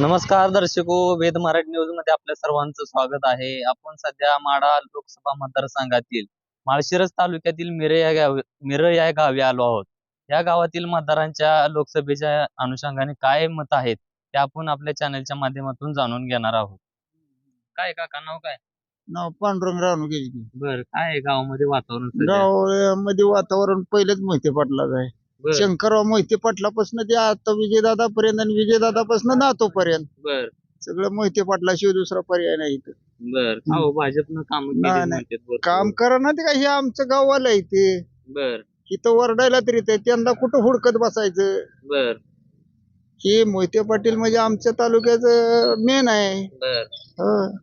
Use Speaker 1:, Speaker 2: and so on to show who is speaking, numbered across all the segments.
Speaker 1: नमस्कार दर्शको वेद मराठी न्यूजमध्ये आपल्या सर्वांचं स्वागत आहे. आपण सध्या माढा लोकसभा मतदारसंघातील माळशिरस तालुक्यातील मिरळ या गावी या गावी आलो आहोत. या गावातील मतदारांच्या लोकसभेच्या अनुषंगाने काय मत आहेत ते आपण आपल्या चॅनलच्या माध्यमातून जाणून घेणार आहोत. काय काका नाव काय?
Speaker 2: नाव पांडुरंग राहून गेली
Speaker 1: बर काय आहे गावामध्ये वातावरण सध्या?
Speaker 2: गावामध्ये वातावरण पहिलेच मोहिते पाटलाच आहे.
Speaker 1: बर
Speaker 2: शंकरराव मोहिते पाटलापासून ते आता विजयदादा पर्यंत आणि विजयदादापासून नातो पर्यंत
Speaker 1: बर.
Speaker 2: सगळं मोहिते पाटलाशिवाय दुसरा पर्याय नाही इथं.
Speaker 1: बर. अहो भाजपनं काम
Speaker 2: नाही, नाही. काम करा ना ते काय हे आमचं गावाला आहे ते.
Speaker 1: बर.
Speaker 2: इथं वरडायला तरी ते त्यांना कुठं हुडकत बसायचं?
Speaker 1: बर.
Speaker 2: हे मोहिते पाटील म्हणजे आमच्या तालुक्याचं मेन आहे.
Speaker 1: बर.
Speaker 2: हं.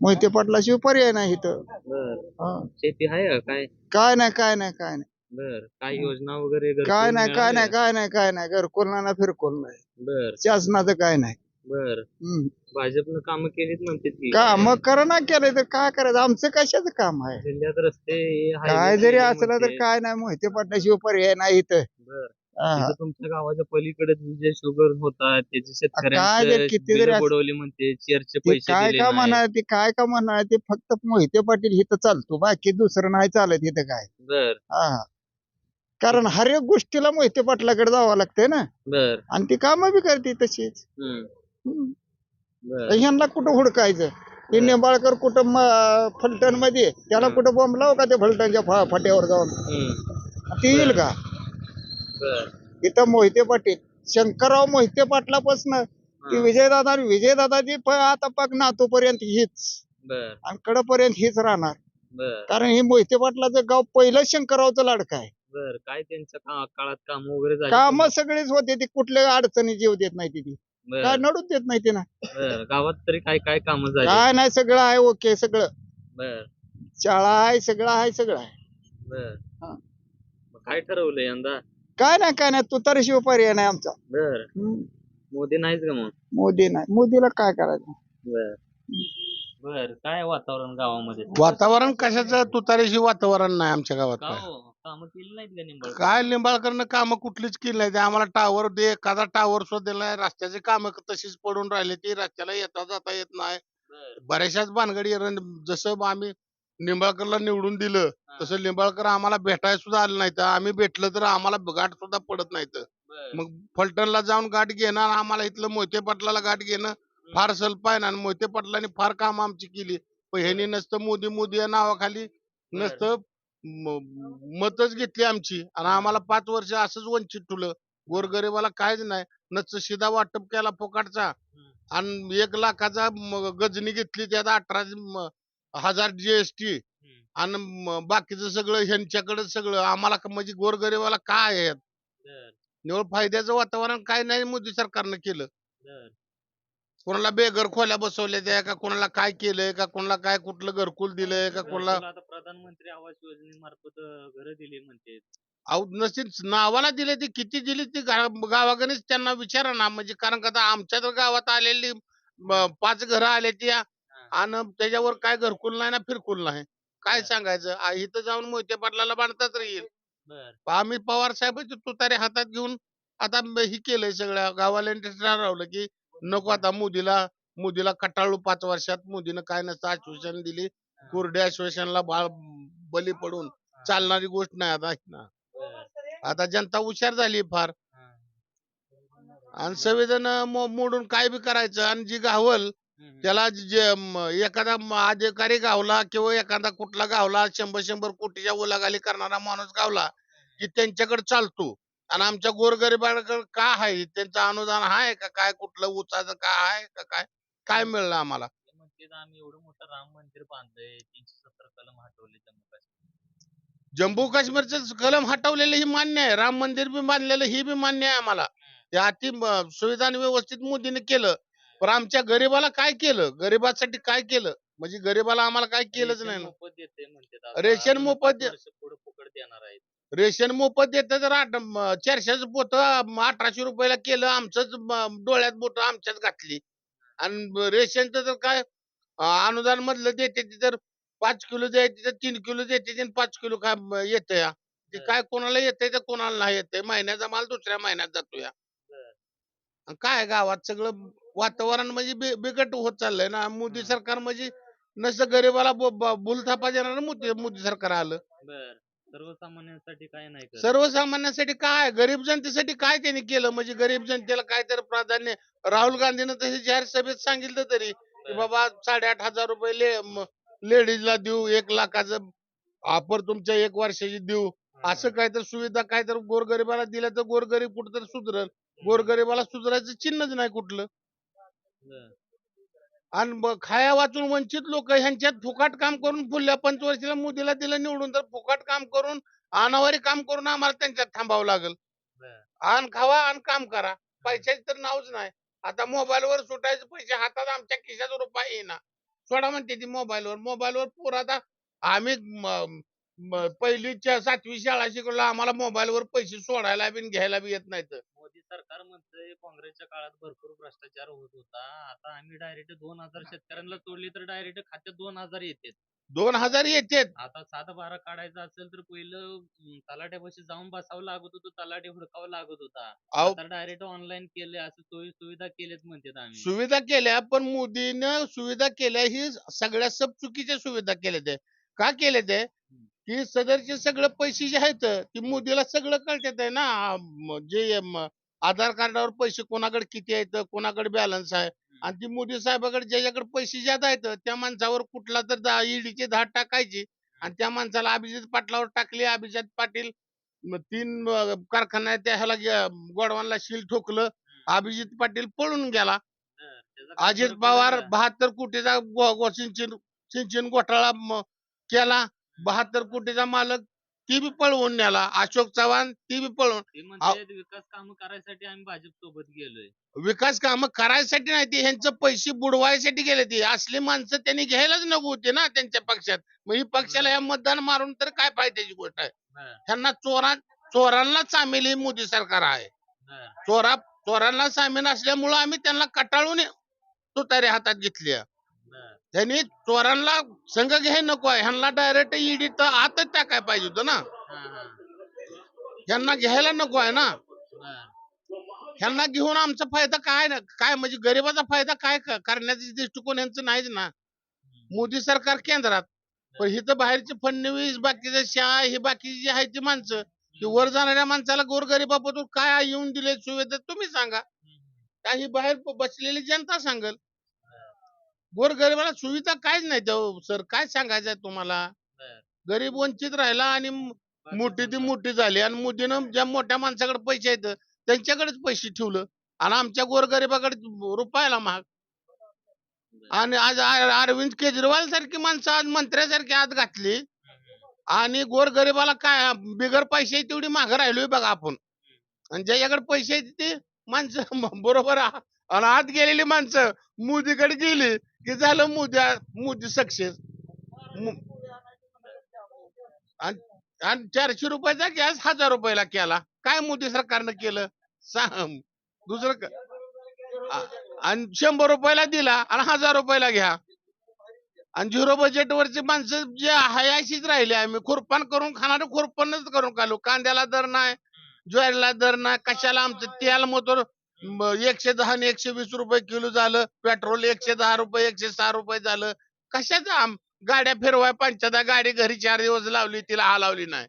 Speaker 2: मोहिते पाटलाशिवाय पर्याय नाही इथं.
Speaker 1: बर.
Speaker 2: हं.
Speaker 1: शेती आहे का काय?
Speaker 2: काय नाही काय नाही काय नाही.
Speaker 1: बर. काय योजना वगैरे घरकुल
Speaker 2: काय नाही काय नाही? काय नाही काय नाही. घरकुल नाही ना फिरकुल नाही.
Speaker 1: बर.
Speaker 2: शासनाचं काय नाही.
Speaker 1: बर.
Speaker 2: हं.
Speaker 1: भाजपनं काम केलीच म्हणते की
Speaker 2: का मग करा ना केलं तर काय करायचं? आमचं कशाचं काम आहे?
Speaker 1: जिल्ह्यात रस्ते highway
Speaker 2: काय जरी
Speaker 1: केले
Speaker 2: असलं तर
Speaker 1: म्हणते.
Speaker 2: काय नाही मोहिते पाटल्याशिवाय पर्याय नाही इथं.
Speaker 1: बर.
Speaker 2: हा.
Speaker 1: तिथं तुमच्या गावाच्या पलीकडे जे शुगर होता त्याचे
Speaker 2: काय जर किती जरी
Speaker 1: शेतकऱ्यांचे
Speaker 2: असं-
Speaker 1: बुडवली म्हणते चेअरचे
Speaker 2: ते
Speaker 1: पैसे
Speaker 2: काय
Speaker 1: दिले
Speaker 2: का
Speaker 1: नाही.
Speaker 2: म्हणा ते काय का म्हणा ते फक्त मोहिते पाटील इथं चालतो. बाकी दुसरं नाही चालत इथं काय.
Speaker 1: बर.
Speaker 2: हा. कारण हर एक गोष्टीला मोहिते पाटलाकडे जावं लागतंय ना.
Speaker 1: बर.
Speaker 2: आणि ती कामं बी करते तशीच.
Speaker 1: हम्म,
Speaker 2: हम्म.
Speaker 1: बर.
Speaker 2: तर ह्यांना कुठं हुडकायचं? ते निंबाळकर कुठं फलटणमध्ये त्याला. कुठं बॉम्ब लाव का ते फलटणच्या फा- फाट्यावर जाऊन?
Speaker 1: हम्म,
Speaker 2: ते येईल का?
Speaker 1: बर.
Speaker 2: इथं मोहिते पाटील शंकरराव मोहिते पाटलापासून ती विजयदादा आणि विजयदादाची प- आता पाक नातूपर्यंत हीच.
Speaker 1: बर.
Speaker 2: आणि कडपर्यंत हीच राहणार.
Speaker 1: बर.
Speaker 2: कारण हे मोहिते पाटलाचं गाव पहिलं शंकररावचं लाडकं आहे.
Speaker 1: बर काय त्यांच्या का- काळात काम वगैरे झाली
Speaker 2: काम सगळेच होते ती कुठल्या अडचणी जीव देत नाही ती
Speaker 1: बर,
Speaker 2: काय नडूच देत नाही ती ना.
Speaker 1: बर गावात तरी काय काय काम झाली?
Speaker 2: काय नाही सगळं आहे ओके सगळं.
Speaker 1: बर.
Speaker 2: शाळा आहे सगळं आहे सगळं आहे.
Speaker 1: बर.
Speaker 2: हा.
Speaker 1: मग काय ठरवलं यंदा?
Speaker 2: काय नाही काय नाही तू तर शिव पर्याय नाही आमचा.
Speaker 1: बर.
Speaker 2: हम्म.
Speaker 1: मोदी नाहीच का मग?
Speaker 2: मोदी नाही. मोदीला काय करायचं?
Speaker 1: बर. बर काय वातावरण गावामध्ये?
Speaker 3: वातावरण कशाचं? तुतारीशी वातावरण नाही आमच्या गावात
Speaker 1: का
Speaker 3: काय.
Speaker 1: हो? कामं केली नाहीत का निंबाळकर?
Speaker 3: काय लिंबाळकरनं कामं कुठलीच केली नाही आम्हाला टावर दे एखादा टावर सुद्धा दिला नाही रस्त्याची कामं तशीच पडून राहिली ती. रस्त्याला येता जाता येत नाही.
Speaker 1: बर,
Speaker 3: बऱ्याचशाच भानगडी आहे. जसं आम्ही निंबाळकरला निवडून दिलं तसं लिंबाळकर आम्हाला भेटायला सुद्धा आलं नाही तर आम्ही भेटलं तर आम्हाला गाठ सुद्धा पडत नाही तर
Speaker 1: बर,
Speaker 3: मग फलटणला जाऊन गाठ घेणं आणि आम्हाला इथलं मोहिते पाटलाला गाठ घेणं फार सल्प आहे ना आणि मोहिते पाटलांनी फार काम आमची केली. पण ह्यांनी नसतं मोदी मोदी या नावाखाली. नसतं मतच घेतली आमची. आणि आम्हाला पाच वर्ष असंच वंचित ठेवलं. गोरगरिबाला काहीच नाही. नसतं शिदा वाटप केला फोकाटचा. आणि एक लाखाचा गजनी घेतली. त्यात अठरा हजार जीएसटी. आणि बाकीचं सगळं ह्यांच्याकडे सगळं. आम्हाला म्हणजे गोरगरिबाला काय आहे? निवड फायद्याचं वातावरण काय नाही मोदी सरकारनं केलं. कोणाला बेघर खोल्या बसवल्या त्या का कोणाला काय केलंय का कोणाला काय कुठलं घरकुल दिलंय का कोणाला
Speaker 1: आता प्रधानमंत्री आवास योजनेमार्फत घर दिली म्हणते.
Speaker 3: अहो नसतील नावाला दिले ती किती दिली ती गा- गावाकडे त्यांना विचारा ना म्हणजे कारण का आता आमच्या तर गावात आलेली म, पाच घरं आले ती आणि त्याच्यावर काय घरकुल नाही ना फिरकुल नाही. काय. सांगायचं? आ, इथं जाऊन मोहिते पाटलाला बांधतात येईल
Speaker 1: बर.
Speaker 3: आम्ही पवार साहेबांची तुतारे हातात घेऊन आता म- ही केलंय सगळ्या गावाला ठरवलं की नको आता मोदीला मोदीला कटाळू पाच वर्षात मोदीनं काय नसतं आश्वासन दिली. कोरड्या आश्वासनला बाळ बली पडून चालणारी गोष्ट नाही आता ना. आता जनता हुशार झाली फार. आणि संविधान मोडून काय बी करायचं आणि जी गावल त्याला जे एखादा अधिकारी गावला किंवा एखादा कुठला गावला शंभर शंभर कोटीच्या ओलागाली करणारा माणूस गावला की त्यांच्याकडे चालतो. आणि आमच्या गोरगरिबाकडे काय आहे? त्यांचं अनुदान आहे का? काय कुठलं उचाचं काय आहे का काय? काय मिळलं आम्हाला?
Speaker 1: ते म्हणते आम्ही एवढं मोठं राम मंदिर बांधलंय तीनशे सत्तर कलम हटवले जम्मू काश्मीर
Speaker 3: जम्मू काश्मीरचं कलम हटवलेलं ही मान्य आहे. राम मंदिर बी बांधलेलं ही बी मान्य आहे आम्हाला. ते अति सुविधान व्यवस्थित मोदीने केलं. पण आमच्या गरीबाला काय केलं? गरीबासाठी काय केलं? म्हणजे गरीबाला आम्हाला काय केलंच नाही ना. रेशन मोफत
Speaker 1: पाच
Speaker 3: दे-
Speaker 1: वर्ष पुढं फुकट देणार आहेत.
Speaker 3: रेशन मोफत देतं तर आठ चारशेच पोत अठराशे रुपयाला केलं आमचंच डोळ्यात बोट आमच्याच घातली. आणि रेशनचं तर काय अनुदान मधलं देते ते तर पाच किलो द्यायचे तर तीन किलो देते पाच किलो काय येतं या ते. काय कोणाला येतंय तर कोणाला नाही येतंय. महिन्याचा माल दुसऱ्या महिन्यात जातो या काय गावात सगळं वातावरण म्हणजे बिकट होत चाललंय ना. मोदी. सरकार म्हणजे नसं गरीबाला बुलथापा देणार मोदी मोदी सरकार आलं.
Speaker 1: सर्वसामान्यांसाठी काय नाही करत.
Speaker 3: सर्वसामान्यांसाठी काय? गरीब जनतेसाठी काय त्यांनी केलं? म्हणजे गरीब जनतेला काय तर प्राधान्य राहुल गांधीनं तसे जाहीर सभेत सांगितलं तरी की. बाबा साडेआठ हजार रुपये ले लेडीजला देऊ एक लाखाचं ऑफर तुमच्या एक वर्षाची देऊ असं काय तर सुविधा काय तर गोरगरिबाला दिल्या तर गोरगरीब कुठं तर सुधरल. गोरगरिबाला सुधारायचं चिन्हच नाही कुठलं.
Speaker 1: बर.
Speaker 3: आणि खाया वाचून वंचित लोक ह्यांच्यात फुकाट काम करून पुढल्या पंचवर्षीला मोदीला दिलं निवडून तर फुकाट काम करून अनावारी काम करून आम्हाला त्यांच्यात थांबावं लागेल. आण खावा आणि काम करा. पैशाचे तर नावच नाही. आता मोबाईलवर सुटायचे पैसे हातात आमच्या खिशात रुपये येईना. सोडा म्हणते ती मोबाईलवर. मोबाईलवर पोर आता आम्ही पहिलीच्या सातवी शाळा शिकलो आम्हाला मोबाईलवर पैसे सोडायला बी घ्यायला बी येत नाहीत.
Speaker 1: सरकार म्हणतंय काँग्रेसच्या काळात भरपूर भ्रष्टाचार होत होता. आता आम्ही डायरेक्ट दोन हजार शेतकऱ्यांना तोडली तर डायरेक्ट खात्यात दोन हजार येते
Speaker 3: दोन हजार येतेत.
Speaker 1: आता सात बारा काढायचं असेल तर पहिलं तलाट्यापाशी जाऊन बसावं लागत होतं तलाठी हुडकावं लागत होता. आता डायरेक्ट ऑनलाईन केले असं सोयी सुविधा केल्यात म्हणतात आम्ही.
Speaker 3: सुविधा केल्या पण मोदीनं सुविधा केल्या ही सगळ्या सब चुकीच्या सुविधा केल्या ते का केले ते की सदरचे सगळे पैसे जे आहेत ते मोदीला सगळं कळतात आहे ना जे आधार कार्डावर पैसे कोणाकडे किती आहेत कोणाकडे बॅलन्स आहे? आणि ती मोदी साहेबाकडे ज्याच्याकडे पैसे ज्यादा आहेत त्या माणसावर कुठला तर ईडीचे धाड टाकायची आणि त्या माणसाला अभिजित पाटलावर टाकली. अभिजित पाटील तीन कारखाना त्या ह्याला गोडवानला शिल ठोकलं. अभिजित पाटील पळून गेला. अजित पवार? बहात्तर कोटीचा सिंचन सिंचन घोटाळा केला. बहात्तर कोटीचा मालक ती बी पळवून नेला अशोक चव्हाण ती बी पळवून.
Speaker 1: ते म्हणतात विकास काम करायसाठी आम्ही भाजप सोबत गेलोय.
Speaker 3: विकास काम करायसाठी नाही ते ह्यांचं पैसे बुडवायसाठी गेले ते. असली माणसं त्यांनी घ्यायलाच नको होते ना त्यांच्या पक्षात. मग ही पक्षाला या मतदान मारून तर काय फायद्याची गोष्ट आहे?
Speaker 1: बर,
Speaker 3: ह्यांना चोरा चोरांना सामील ही मोदी सरकार आहे. चोरा चोरांना सामील असल्यामुळं आम्ही त्यांना कटाळून तुतारी हातात घेतली आहे. त्यांनी चोरांना संघ घ्याय नको आहे. ह्यांना डायरेक्ट ईडी तर आतच टाकाय पाहिजे होत ना. ह्यांना घ्यायला नको आहे ना. ह्यांना घेऊन आमचा फायदा काय ना? काय म्हणजे गरिबाचा फायदा काय करण्याचा दृष्टिकोन यांचं नाहीच ना. मोदी सरकार केंद्रात. पण हिथं बाहेरचे फडणवीस बाकीचे शाह हे बाकीची जी आहेत ती माणसं ती वर जाणाऱ्या माणसाला गोरगरीबाबद्दल काय येऊन दिले सुविधा तुम्ही सांगा. काही बाहेर बसलेली जनता सांगल. गोरगरिबाला सुविधा काहीच नाही. सर काय सांगायचं आहे तुम्हाला. गरीब वंचित राहिला आणि मोठी ती. मोठी झाली आणि मोदीनं ज्या मोठ्या माणसाकडे पैसे आहेत त्यांच्याकडेच पैसे ठेवलं आणि आमच्या गोरगरिबाकडे रुपयाला महाग. आणि आज अरविंद केजरीवाल सारखी माणसं आज मंत्र्यासारखी आत घातली आणि गोरगरिबाला काय बिगर पैसे तेवढी मागं राहिलोय बघा आपण. आणि ज्याच्याकडे पैसे आहेत ते माणसं बरोबर आणि आत गेलेली माणसं मोदीकडे गेली की झालं मोदी मोदी सक्सेस. आणि चारशे रुपयाचा गॅस हजार रुपयाला केला. काय मोदी सरकारनं केलं? सांग दुसरं आणि शंभर रुपयाला दिला आणि हजार रुपयाला घ्या. आणि झिरो बजेट वरची माणसं जे आहे अशीच राहिली. आम्ही खुरपान करून खाणार खुरपणच करून खालो. कांद्याला दर नाही ज्वारीला दर नाही कशाला आमचं तेल मोतर एकशे दहा आणि एकशे वीस रुपये किलो झालं पेट्रोल एकशे दहा रुपये एकशे सहा रुपये झालं. कशाचं आम गाड्या फिरवाय पंचायत गाडी घरी चार दिवस लावली तिला हा लावली नाही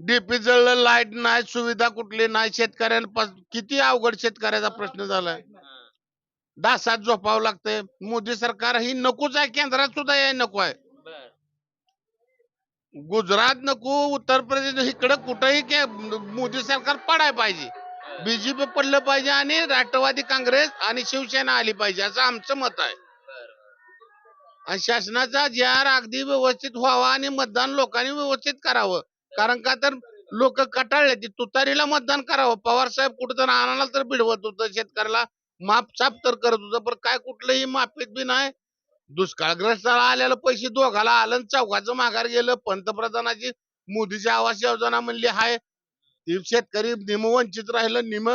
Speaker 3: डीपी जळलं लाइट नाही सुविधा कुठली नाही शेतकऱ्यांना किती अवघड शेतकऱ्याचा प्रश्न झालाय. दासात झोपावं लागतंय. मोदी सरकार ही नकोच आहे केंद्रात सुद्धा याय नको आहे. गुजरात नको उत्तर प्रदेश इकडं कुठंही मोदी सरकार पडाय पाहिजे. बीजेपी पडलं पाहिजे आणि राष्ट्रवादी काँग्रेस आणि शिवसेना आली पाहिजे असं आमचं मत आहे. आणि शासनाचा जी आर अगदी व्यवस्थित व्हावा आणि मतदान लोकांनी व्यवस्थित करावं. कारण का तर लोक कटाळले ती तुतारीला मतदान करावं. पवार साहेब कुठं आणायला तर भिडवत होतं शेतकऱ्याला माप तर करत होतं पण काय कुठलंही माफीत बी नाही. दुष्काळग्रस्ताला आलेलं पैसे दोघाला आलं आणि चौघाचं माघार गेलं. पंतप्रधानाची मोदीची आवास योजना म्हणली हाय शेतकरी निम वंचित राहिलं निम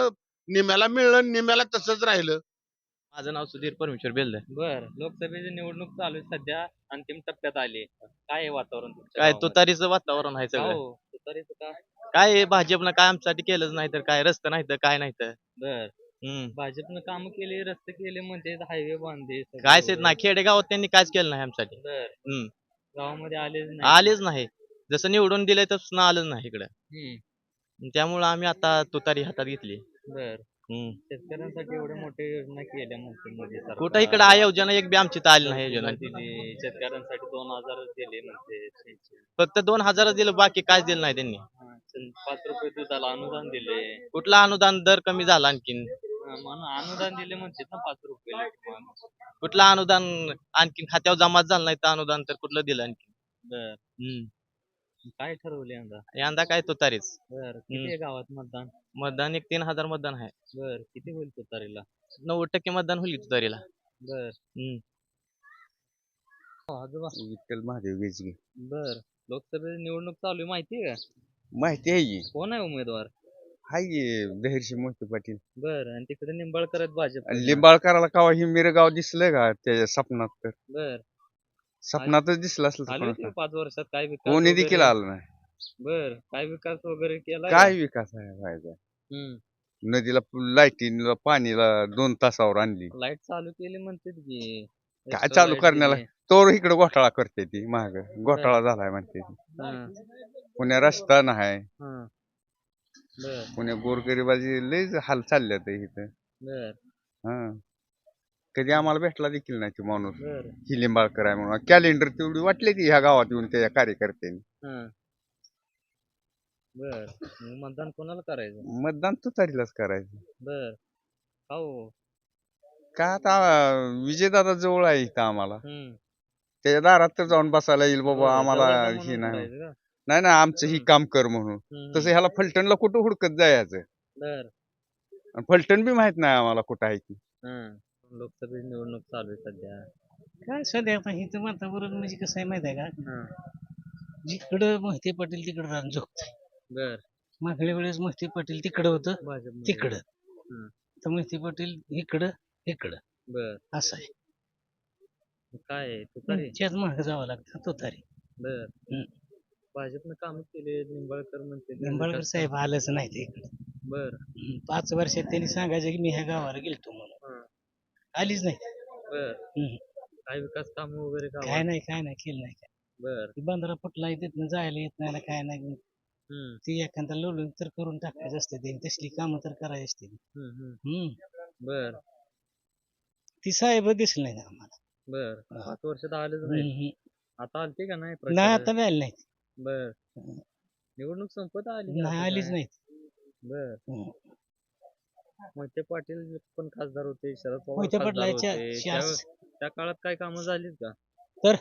Speaker 3: निम्याला मिळलं निम्याला तसंच राहिलं.
Speaker 4: माझं नाव सुधीर परमेश्वर बेलदे.
Speaker 1: बर लोकसभेची निवडणूक चालू आहे सध्या अंतिम टप्प्यात आली काय आहे वातावरण तुमच्या
Speaker 4: काय
Speaker 1: गावामध्ये?
Speaker 4: तुतारीचं वातावरण आहे सगळं.
Speaker 1: हो? तुतारीचं का?
Speaker 4: काय भाजपनं काय आमच्यासाठी केलंच नाही तर काय रस्ते नाही तर काय नाही तर
Speaker 1: बर.
Speaker 4: हम्म.
Speaker 1: भाजपनं काम केले रस्ते केले म्हणते हायवे बांधले सगळे
Speaker 4: येत
Speaker 1: वगैरे.
Speaker 4: नाही खेडेगावात त्यांनी कायच केलं नाही आमच्यासाठी.
Speaker 1: बर.
Speaker 4: हम्म.
Speaker 1: गावामध्ये आलेच नाही.
Speaker 4: आलेच नाही. जसं निवडून दिलंय तसं आलंच नाही इकडे.
Speaker 1: हम्म.
Speaker 4: त्यामुळं आम्ही आता तुतारी हातात घेतली.
Speaker 1: बर.
Speaker 4: हम्म.
Speaker 1: शेतकऱ्यांसाठी एवढ्या मोठ्या योजना केल्या म्हणते मोदी सरकार.
Speaker 4: कुठं इकडे आ योजना एक बी आमची तर आली नाही योजना
Speaker 1: दिली शेतकऱ्यांसाठी दोन हजार दिले म्हणते.
Speaker 4: फक्त दोन हजारच दिलं बाकी कायच दिलं नाही त्यांनी.
Speaker 1: हा, पाच रुपये दुधाला अनुदान दिले.
Speaker 4: कुठला अनुदान दर कमी झाला आणखीन?
Speaker 1: हा, म्हणून अनुदान दिले म्हणते ना पाच रुपये माणूस.
Speaker 4: कुठला अनुदान आणखीन खात्यावर जमा झालं नाही तर अनुदान तर कुठलं दिलं आणखीन?
Speaker 1: बर.
Speaker 4: हम्म.
Speaker 1: काय ठरवले यंदा?
Speaker 4: यंदा काय तुतारीच.
Speaker 1: बर किती आहे गावात मतदान?
Speaker 4: मतदान एक तीन हजार मतदान आहे.
Speaker 1: बर किती होईल तुतारीला?
Speaker 4: नव्वद टक्के मतदान होईल तुतारीला.
Speaker 1: बर.
Speaker 4: हम्म.
Speaker 1: आजोबा?
Speaker 5: विठ्ठल महादेव गेजगे.
Speaker 1: बर लोकसभेची निवडणूक चालू आहे माहिती आहे का?
Speaker 5: माहिती आहे की.
Speaker 1: कोण आहे उमेदवार?
Speaker 5: हाय की मोहिते पाटील.
Speaker 1: बर आणि तिकडे निंबाळकर आहेत भाजप
Speaker 5: लिंबाळकराला कावा ही मिरगाव दिसलंय का त्याच्या स्वप्नात तर.
Speaker 1: बर.
Speaker 5: स्वप्नातच दिसलं असलं
Speaker 1: आले पाच वर्षात काय विकास
Speaker 5: कोणी
Speaker 1: वगैरे?
Speaker 5: देखील आलं नाही.
Speaker 1: बर काय विकास वगैरे केला?
Speaker 5: काय विकास आहे व्हायचा नदीला लाईटीला पाणीला दोन तासावर आणली.
Speaker 1: लाइट चालू केली म्हणते की
Speaker 5: काय
Speaker 1: extra
Speaker 5: चालू
Speaker 1: light
Speaker 5: करण्याला?
Speaker 1: दिली.
Speaker 5: तोर इकडे घोटाळा करते ती महाग घोटाळा झालाय म्हणते ती.
Speaker 1: हा,
Speaker 5: पुण्या रस्ता नाही.
Speaker 1: हा. बर.
Speaker 5: पुण्या गोरगरिबाची लयच हाल चालल्यात इथं.
Speaker 1: बर.
Speaker 5: हा. कधी आम्हाला भेटला देखील नाही तो माणूस.
Speaker 1: बर.
Speaker 5: ही लिंबाळकर आहे म्हणून. कॅलेंडर तेवढी वाटली ती ह्या गावात येऊन त्याच्या कार्यकर्त्यांनी.
Speaker 1: हा. बर. मग मतदान कोणाला करायचं?
Speaker 5: मतदान तुतारीलाच करायचं.
Speaker 1: बर. हो.
Speaker 5: का आता विजयदादा जवळ आहे इथं आम्हाला.
Speaker 1: हम्म
Speaker 5: त्याच्या दारात तर जाऊन बसायला येईल
Speaker 1: हो,
Speaker 5: बाबा आम्हाला
Speaker 1: जवळचं
Speaker 5: हे नाही.
Speaker 1: करायचं का?
Speaker 5: नाही ना आमचं ही काम कर म्हणून.
Speaker 1: हम्म,
Speaker 5: तसं ह्याला फलटणला कुठं हुडकत जायचं?
Speaker 1: बर.
Speaker 5: आणि फलटण बी माहीत नाही आम्हाला कुठं आहे ती.
Speaker 1: हा. लोकसभेची निवडणूक चालू आहे सध्या.
Speaker 6: काय सध्या आता इथं वातावरण म्हणजे कसं आहे माहिती आहे का?
Speaker 1: हा.
Speaker 6: जिकडं मोहिते पाटील तिकडं रान झोपत
Speaker 1: बर.
Speaker 6: मागल्या वेळेस मोहिते पाटील तिकडं होतं
Speaker 1: भाजप
Speaker 6: तिकडं.
Speaker 1: हम्म.
Speaker 6: तर मोहिते पाटील इकडं इकडं.
Speaker 1: बर.
Speaker 6: असं आहे.
Speaker 1: काय आहे? तुतारी
Speaker 6: त्यात मागं जावं लागतं तो तरी.
Speaker 1: बर.
Speaker 6: हम्म.
Speaker 1: भाजपनं काम केले निंबाळकर म्हणते.
Speaker 6: निंबाळकर साहेब आलंच नाही ते इकडं.
Speaker 1: बर.
Speaker 6: हम्म, पाच वर्षात त्यांनी सांगायचं की मी ह्या गावाला गेलतो
Speaker 1: हा.
Speaker 6: आलीच नाही.
Speaker 1: बर.
Speaker 6: हम्म.
Speaker 1: काय विकास काम वगैरे
Speaker 6: काय? नाही काय नाही केलं नाही. काय
Speaker 1: बर.
Speaker 6: ती बंधारा फुटला तिथनं जायला येत नाही ना काय नाही.
Speaker 1: हम्म.
Speaker 6: ती एखादा लोळून तर करून टाकायचं असते त्यांनी तसली कामं तर करायची असते
Speaker 1: हम्म हम्म.
Speaker 6: हम्म.
Speaker 1: बर.
Speaker 6: ती साहेब दिसली नाही आम्हाला.
Speaker 1: बर.
Speaker 6: हा.
Speaker 1: पाच वर्षात आलेच नाही.
Speaker 6: हम्म, हम्म.
Speaker 1: आता आलते का नाही
Speaker 6: नाही? आता मिळाली नाही
Speaker 1: बर. निवडणूक संपत आली का
Speaker 6: नाही
Speaker 1: आता?
Speaker 6: आलीच
Speaker 1: काय?
Speaker 6: नाही
Speaker 1: बर.
Speaker 6: हम्म.
Speaker 1: मोहिते पाटील पण खासदार होते शरद पवार
Speaker 6: मोहिते
Speaker 1: खासदार
Speaker 6: पाटलाच्या
Speaker 1: होते.
Speaker 6: शास-
Speaker 1: त्या काळात काय कामं झालीत का
Speaker 6: तर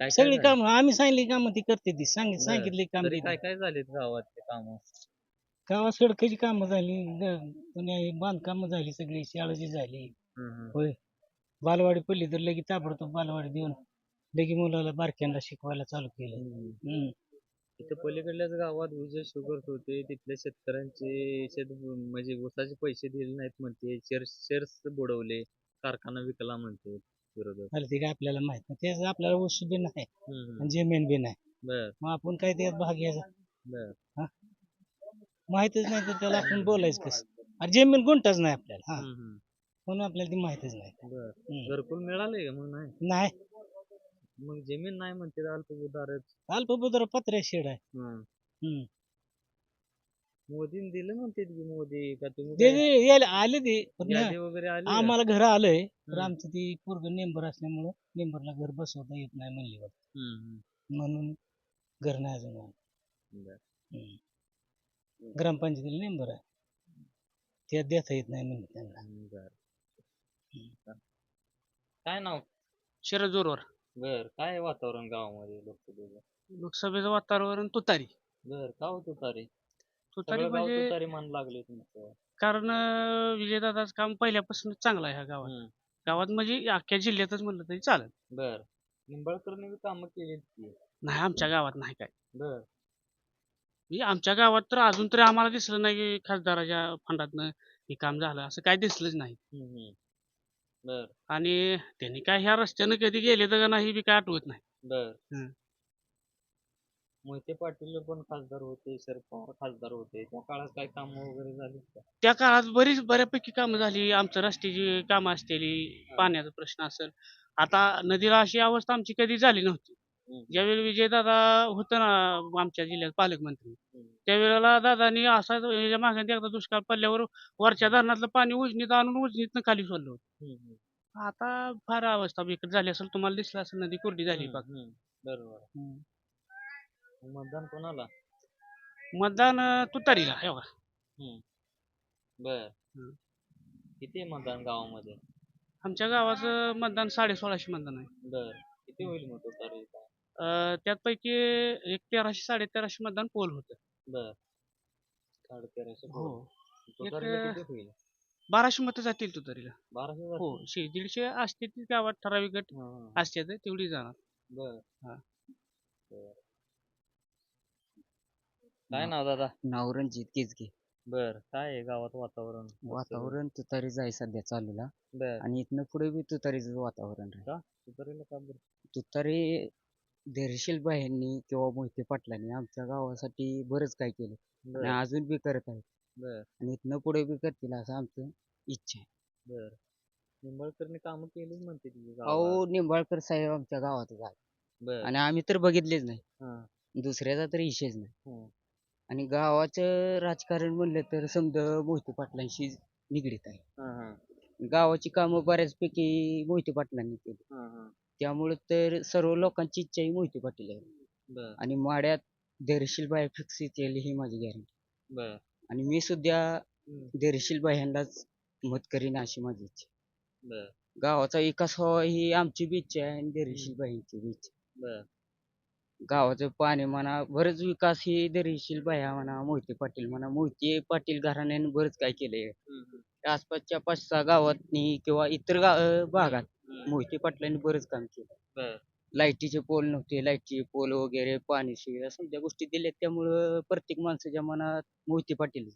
Speaker 1: काय
Speaker 6: सगळी? काम आम्ही सांगितली काम ती करते ती सांगित. सांगितली काम
Speaker 1: तरी काय काय झालीत गावात ते काम
Speaker 6: गावात सडकाची कामं झाली ग- पुन्हा हे बांधकामं झाली सगळी शाळेची झाली होय बालवाडी पडली तर लगेच ताबडतोब बालवाडी देऊन लगे मुलाला बारक्यांना शिकवायला चालू केलं हम्म.
Speaker 1: तिथे पलीकडल्याच गावात विजय शुगर्स होते. तिथल्या शेतकऱ्यांचे शेत म्हणजे ऊसाचे पैसे दिले नाहीत म्हणते. शेअर्स शेअर्स बुडवले. कारखाना विकला म्हणते विरोधक.
Speaker 6: मला ते काय आपल्याला माहीत नाही. तेच आपल्याला ऊस बी नाही.
Speaker 1: हम्म, हम्म.
Speaker 6: आणि जमीन बी नाही.
Speaker 1: बर.
Speaker 6: मग आपण काय त्यात भाग घ्यायचा?
Speaker 1: बर.
Speaker 6: माहितच नाही तर त्याला आपण बोलायचं कसं? अरे जमीन गुंटाच नाही आपल्याला. हा.
Speaker 1: हम्म, हम्म.
Speaker 6: म्हणून आपल्याला ती माहितच नाही.
Speaker 1: बर.
Speaker 6: हम्म.
Speaker 1: घरकुल मिळाले का मग नाही?
Speaker 6: नाही.
Speaker 1: मग जमीन नाही म्हणते अल्पभूधार
Speaker 6: अल्पभूधार पत्र्या शेड आहे हम्म.
Speaker 1: मोदीने दिलं म्हणते की मोदी का तुम्ही
Speaker 6: ते
Speaker 1: काय
Speaker 6: जे यायला आले ते पण
Speaker 1: यादी वगैरे आली का?
Speaker 6: आम्हाला घर आलंय तर
Speaker 1: हम्म.
Speaker 6: आमचं ती पोरग नेंबर असल्यामुळं नेंबरला घर बसवता येत नाही म्हणली वाटतं.
Speaker 1: हम्म, हम्म.
Speaker 6: म्हणून घर नाही अजून आलं.
Speaker 1: बर.
Speaker 6: हम्म. ग्रामपंचायतीला नेंबर आहे त्यात देता येत नाही म्हणले त्यांना
Speaker 1: बर काय नाव
Speaker 6: शरद जोरवर
Speaker 1: बर काय आहे वातावरण गावामध्ये लोकसभेचं?
Speaker 6: लोकसभेचं वातावरण तुतारी.
Speaker 1: बर का होतो तारे
Speaker 6: तुतारी
Speaker 1: सगळं गाव
Speaker 6: म्हणजे
Speaker 1: तुतारी मान लागले तुमचं.
Speaker 6: कारण अं, विजयदादाचं काम पहिल्यापासून चांगलं आहे ह्या गावात.
Speaker 1: हम्म.
Speaker 6: गावात म्हणजे अख्ख्या जिल्ह्यातच म्हणलं तरी चालेल.
Speaker 1: बर निंबाळकरने बी कामं केली की?
Speaker 6: नाही आमच्या गावात नाही काय.
Speaker 1: बर.
Speaker 6: म्हणजे आमच्या गावात तर अजून तरी आम्हाला दिसलं नाही की खासदाराच्या फंडातनं हे काम झालं असं काय दिसलंच नाही.
Speaker 1: हम्म, हम्म. बर.
Speaker 6: आणि त्यांनी काय ह्या रस्त्यानं कधी गेले तर का नाही बी काय आठवत नाही.
Speaker 1: बर. मोहिते पाटील पण खासदार होते शरद पवार खासदार होते. त्या काळात काय काम वगैरे झाली का?
Speaker 7: त्या काळात बरीच बऱ्यापैकी कामं झाली. आमचं रस्त्याची कामं असलेली पाण्याचा प्रश्न असेल. आता नदीला अशी अवस्था आमची कधी झाली नव्हती. ज्यावेळी विजयदादा होतं ना आमच्या जिल्ह्यात पालकमंत्री. त्यावेळेला दादानी असा याच्या मागे एकदा दुष्काळ पडल्यावर वरच्या धरणातलं पाणी उजनीत आणून उजनीतनं खाली सोडलं होतं.
Speaker 1: हम्म.
Speaker 7: आता फार अवस्था बिकट झाली असेल तुम्हाला दिसलं असेल नदी कोरडी झाली
Speaker 1: हम्म,
Speaker 7: पाक.
Speaker 1: हम्म. बरोबर. मतदान कोणाला?
Speaker 7: मतदान अं, तुतारीला हे बघा.
Speaker 1: बर.
Speaker 7: हम्म.
Speaker 1: किती आहे मतदान गावामध्ये?
Speaker 7: आमच्या गावाचं मतदान साडे सोळाशे मतदान आहे.
Speaker 1: बर. किती होईल मग तो तरी काय
Speaker 7: अं, त्यापैकी एक तेराशे साडे तेराशे मतदान पोल होतं.
Speaker 1: बर. साडे तेराशे
Speaker 7: हो
Speaker 1: तो
Speaker 7: एक,
Speaker 1: तरी किती होईल?
Speaker 7: बाराशे मतं जातील तुतारीला
Speaker 1: बाराशे
Speaker 7: हो शे दीडशे असते ती गावात ठराविक गट असते तेवढी जाणार. हा.
Speaker 1: बर. काय नाव दादा?
Speaker 8: नाव रणजित केजगे
Speaker 1: बर. काय आहे गावात वातावरण?
Speaker 8: वातावरण तुतारीच आहे सध्या चालूला.
Speaker 1: बर.
Speaker 8: आणि इथनं पुढे बी तुतारीच वातावरण आहे
Speaker 1: तुतारीला का बरं?
Speaker 8: तुतारी धैर्यशील बायांनी किंवा मोहिते पाटलांनी आमच्या गावासाठी बरंच काय केलं. आणि
Speaker 1: बर.
Speaker 8: अजून बी करत आहेत.
Speaker 1: बर.
Speaker 8: आणि इथनं पुढे बी करतील असं आमचं इच्छा आहे.
Speaker 1: बर. निंबाळकरने कामं केलीच म्हणते
Speaker 8: अहो निंबाळकर साहेब आमच्या गावातच आहे
Speaker 1: बर.
Speaker 8: आणि आम्ही तर बघितलेच नाही.
Speaker 1: हा.
Speaker 8: दुसऱ्याचा तर विषयच नाही. आणि गावाचं राजकारण म्हणलं तर समजा मोहिते पाटलांशी निगडीत आहे.
Speaker 1: हा, हा,
Speaker 8: गावाची कामं बऱ्याचपैकी मोहिते पाटलांनी केली.
Speaker 1: हा, हा.
Speaker 8: त्यामुळे तर सर्व लोकांची इच्छा ही मोहिते पाटील आहे.
Speaker 1: बर.
Speaker 8: आणि माड्यात धैर्यशील बाय फिक्स येतील ही माझी गॅरंटी
Speaker 1: बर.
Speaker 8: आणि मी सुद्धा. धैर्यशील बायांनाच मत करीन अशी माझी इच्छा.
Speaker 1: बर.
Speaker 8: गावाचा विकास व्हावा ही आमची बी इच्छा आहे आणि धैर्यशील बाईंची बी इच्छा.
Speaker 1: बर.
Speaker 8: आहे. गावाचं पाणी म्हणा बरंच विकास ही धैर्यशील बाया म्हणा मोहिते पाटील म्हणा मोहिते पाटील घराण्याने बरंच काय केलंय.
Speaker 1: हम्म, हम्म,
Speaker 8: आसपासच्या पाच सहा गावातनी किंवा इतर गा भागात. मोहिते पाटलांनी बरंच काम केलं.
Speaker 1: बर
Speaker 8: लाईटीचे पोल नव्हते लाईटचे पोल वगैरे पाणी सुविधा समजा गोष्टी दिल्यात. त्यामुळं प्रत्येक माणसाच्या मनात मोहिते पाटील.